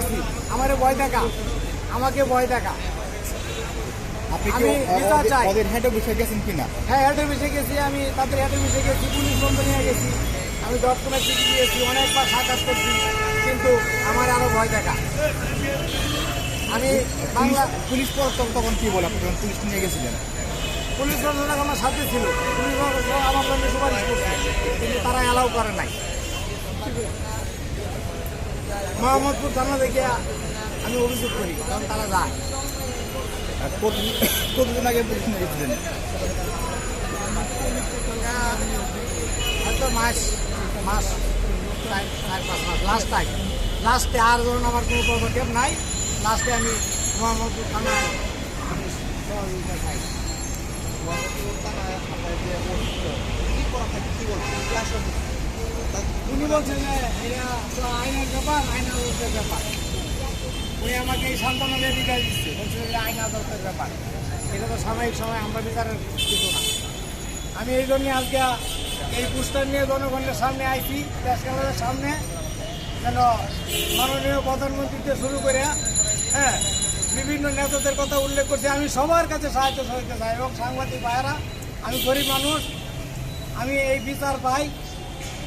আসছি আমারে ভয় দেখা আমাকে ভয় দেখা আপনি কি আমি ওদের- হেড অফিসে গেছেন কিনা? হ্যাঁ হেড অফিসে গেছি। আমি তাদের হেড অফিসে গেছি পুলিশ কোম্পানিতে গেছি। আমি ডকুমেন্ট চিঠি দিয়েছি অনেকবার সাক্ষাৎ করছি কিন্তু আমার আরও ভয় দেখা আমি বাংলা পুলিশ- পুলিশ প্রশাসন তখন কি বলে? আপনি যখন পুলিশ নিয়ে গেছিলেন? পুলিশ প্রশাসন আমার সাথে ছিল। পুলিশ আমার জন্য সুপারিশ করছে কিন্তু তারা অ্যালাউ করে নাই। মোহাম্মদপুর থানা থেকে আমি অভিযোগ করি কারণ তারা যায় কতদিন আগে পুলিশ নিয়ে গেছিলেন? হয়তো মাস মাস চার পাঁচ মাস। লাস্ট টাইম লাস্টে আর ধরুন আমার কোনো পদক্ষেপ নাই। লাস্টে আমি মোহাম্মদপুর থানায় আমি সহযোগিতা চাই উনি বলছেন যে এটা ব্যাপার আইন আদালতের ব্যাপার উনি আমাকে এই সান্ত্বনা দিয়ে বিদায় দিচ্ছে বলছে যে আইন আদালতের ব্যাপার এটা তো সাময়িক সময় আমরা বিচারের কিছু না আমি এই জন্য আজকে এই পুস্টার নিয়ে জনগণের সামনে আইছি ক্লাবের সামনে যেন মাননীয় প্রধানমন্ত্রীতে শুরু করে হ্যাঁ বিভিন্ন নেতাদের কথা উল্লেখ করছি আমি সবার কাছে সাহায্য সহায়তা চাই এবং সাংবাদিক ভাইয়েরা আমি গরিব মানুষ আমি এই বিচার পাই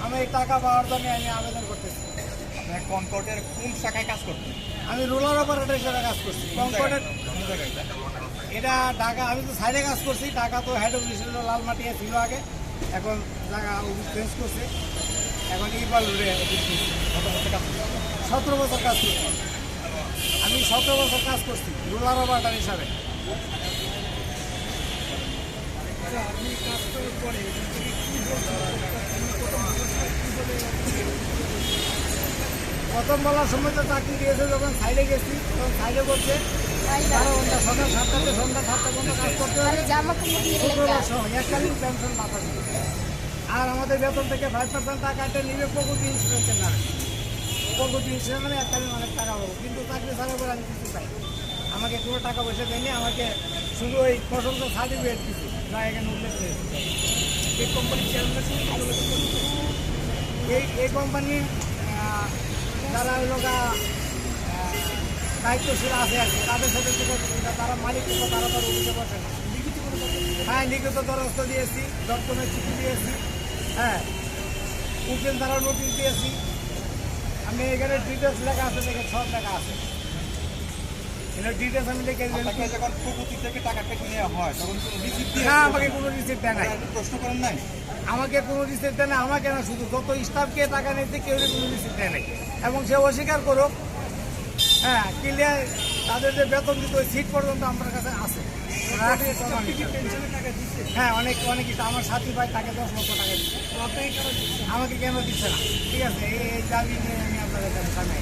আমি এই টাকা পাওয়ার জন্য আমি আবেদন করতেছি। আপনার কনকর্ডের কোন শাখায় কাজ করতেন? আমি রুরাল অপারেটর হিসেবে কাজ করছি। কনকর্ডের এটা ঢাকা আমি তো সাইডে কাজ করছি। ঢাকা তো হেড অফিস ছিল লালমাটিয়া ছিল আগে। এখন জায়গা অফিস চেঞ্জ করছে। এখন ইপাল রোডে অফিস করছি। সতেরো বছর কাজ করছি। আমি সতেরো বছর কাজ করছি রুরাল অপারেটর হিসাবে। প্রথম বলার সময় তো চাকরি দিয়েছে যখন সাইডে গেছি তখন সাইডে করছে বারো ঘণ্টা সকাল সাতটা থেকে সন্ধ্যা সাতটা পর্যন্ত কাজ করতে হবে। এককালীন পেনশন পাতা আর আমাদের বেতন থেকে ফাইভ পার্সেন্ট টাকাটা নিবে প্রগতি ইন্স্যুরেন্সের নামে প্রগতি ইন্স্যুরেন্স মানে এককালীন অনেক টাকা পাবো। কিন্তু চাকরি ছাড়া করে আমি কিছু পাই আমাকে কোনো টাকা পয়সা দেয়নি আমাকে শুধু ওই প্রশংসা সার্টিফিকেট দিচ্ছে এই কোম্পানির এই এই কোম্পানির যারা হলো দায়িত্বশীল আছে আর কি, তাদের সাথে তারা মালিক তারা তার অভিযোগ বসে হ্যাঁ লিখিত দরখাস্ত দিয়েছি ডকুমেন্ট চিঠি দিয়েছি হ্যাঁ উকিল দ্বারা নোটিশ দিয়েছি। আমি এখানে ডিটেলস লেখা আছে, দেখে সব লেখা আছে। এটা ডিটেলস আমি লিখে দিলাম। আপনাকে যখন থেকে টাকা কেটে নেওয়া হয় তখন কোনো রিসিপ্ট দিয়ে না আমাকে কোনো রিসিপ্ট দেয় নাই। প্রশ্ন করেন নাই? আমাকে কোনো রিসিপ্ট দেয় না আমাকে না শুধু যত স্টাফকে টাকা নিতে কেউ কোনো রিসিপ্ট দেয় নাই। এবং সে অস্বীকার করুক হ্যাঁ ক্লিয়ার তাদের যে বেতন দিত ওই সিট পর্যন্ত আমার কাছে আছে। হ্যাঁ অনেক অনেক কিছু আমার সাথী ভাই তাকে দশ লক্ষ টাকা দিচ্ছে? আমাকে কেন দিচ্ছে না? ঠিক আছে এই দাবি নিয়ে আমি আপনাদের কাছে সামনে।